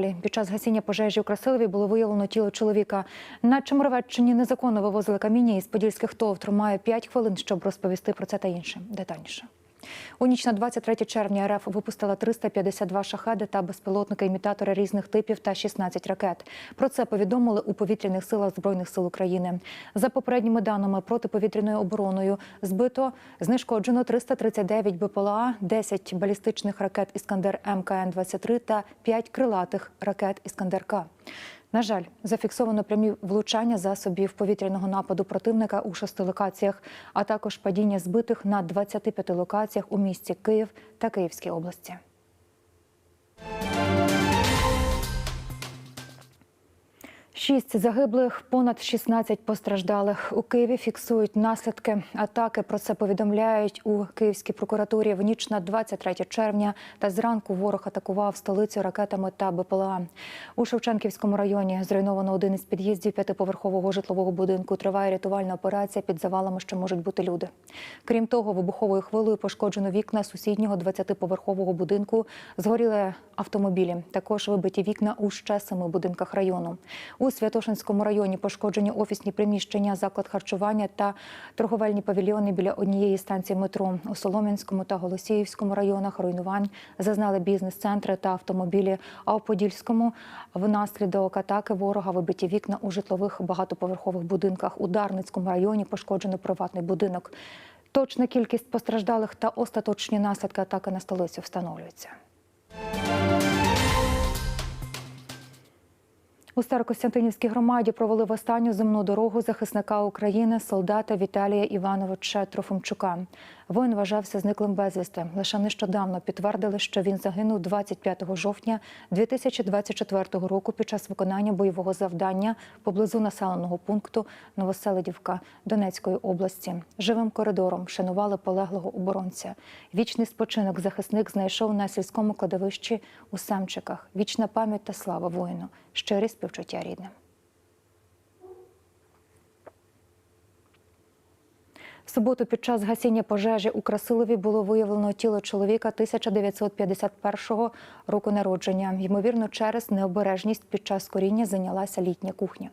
далі. Під час гасіння пожежі у Красилові було виявлено тіло чоловіка. На Чемеровеччині незаконно вивозили каміння із подільських товтр. Маю 5 хвилин, щоб розповісти про це та інше детальніше. У ніч на 23 червня РФ випустила 352 шахеди та безпілотники-імітатори різних типів та 16 ракет. Про це повідомили у повітряних силах збройних сил України. За попередніми даними протиповітряною обороною збито знешкоджено 339 БПЛА, 10 балістичних ракет Іскандер МКН 23 та 5 крилатих ракет Іскандер К. На жаль, зафіксовано прямі влучання засобів повітряного нападу противника у шести локаціях, а також падіння збитих на 25 локаціях у місті Київ та Київській області. Шість загиблих, понад 16 постраждалих. У Києві фіксують наслідки атаки. Про це повідомляють у Київській прокуратурі. В ніч на 23 червня та зранку ворог атакував столицю ракетами та БПЛА. У Шевченківському районі зруйновано один із під'їздів п'ятиповерхового житлового будинку. Триває рятувальна операція. Під завалами ще можуть бути люди. Крім того, вибуховою хвилею пошкоджено вікна сусіднього 20-поверхового будинку. Згоріли автомобілі. Також вибиті вікна у ще семи будинках району. У Святошинському районі пошкоджені офісні приміщення, заклад харчування та торговельні павільйони біля однієї станції метро. У Солом'янському та Голосіївському районах руйнувань зазнали бізнес-центри та автомобілі. А у Подільському внаслідок атаки ворога вибиті вікна у житлових багатоповерхових будинках. У Дарницькому районі пошкоджено приватний будинок. Точна кількість постраждалих та остаточні наслідки атаки на столицю встановлюються. У Старокостянтинівській громаді провели в останню земну дорогу захисника України, солдата Віталія Івановича Трофимчука. Воїн вважався зниклим безвісти. Лише нещодавно підтвердили, що він загинув 25 жовтня 2024 року під час виконання бойового завдання поблизу населеного пункту Новоселидівка Донецької області. Живим коридором шанували полеглого оборонця. Вічний спочинок захисник знайшов на сільському кладовищі у Семчиках. Вічна пам'ять та слава воїну. Щирі співчуття рідним. В суботу під час гасіння пожежі у Красилові було виявлено тіло чоловіка 1951 року народження. Ймовірно, через необережність під час коріння зайнялася літня кухня.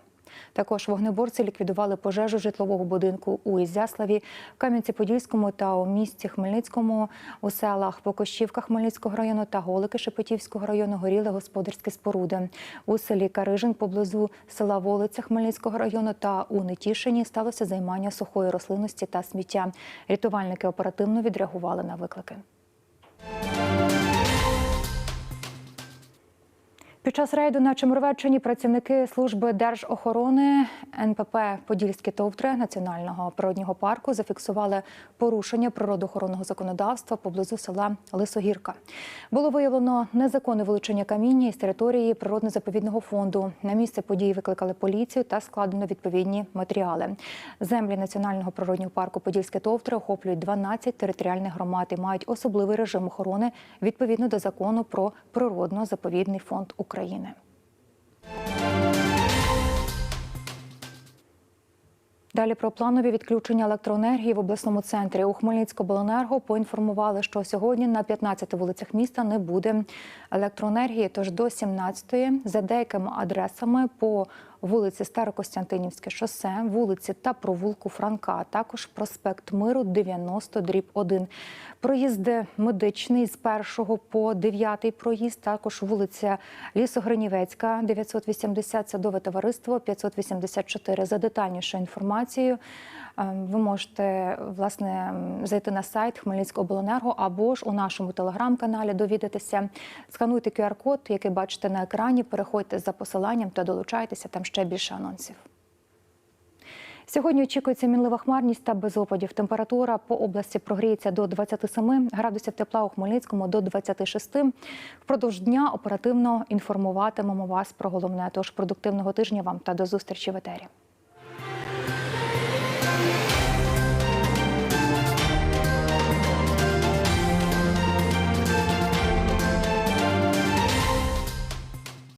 Також вогнеборці ліквідували пожежу житлового будинку у Ізяславі, Кам'янці-Подільському та у місті Хмельницькому, у селах Покощівка Хмельницького району та Голики Шепетівського району горіли господарські споруди. У селі Карижин поблизу села Волиця Хмельницького району та у Нетішині сталося займання сухої рослинності та сміття. Рятувальники оперативно відреагували на виклики. Під час рейду на Чемеровеччині працівники служби держохорони НПП Подільські товтри Національного природнього парку зафіксували порушення природоохоронного законодавства поблизу села Лисогірка. Було виявлено незаконне вилучення каміння із території природно-заповідного фонду. На місце події викликали поліцію та складено відповідні матеріали. Землі Національного природнього парку Подільські товтри охоплюють 12 територіальних громад і мають особливий режим охорони відповідно до закону про природно-заповідний фонд України. України. Далі про планові відключення електроенергії в обласному центрі у Хмельницькобленерго поінформували, що сьогодні на 15 вулицях міста не буде електроенергії. Тож до 17-ї за деякими адресами по вулиці Старокостянтинівське шосе, вулиці та провулку Франка, а також проспект Миру 90 дріб 1. Проїзди медичний з 1 по 9 проїзд, також вулиця Лісогринівецька, 980, садове товариство 584. За детальнішою інформацією ви можете власне зайти на сайт Хмельницького обленерго або ж у нашому телеграм-каналі довідатися. Скануйте QR-код, який бачите на екрані. Переходьте за посиланням та долучайтеся. Там ще більше анонсів. Сьогодні очікується мінлива хмарність та без опадів. Температура по області прогріється до 27 градусів тепла у Хмельницькому до 26. Впродовж дня оперативно інформуватимемо вас про головне. Тож продуктивного тижня вам та до зустрічі в етері.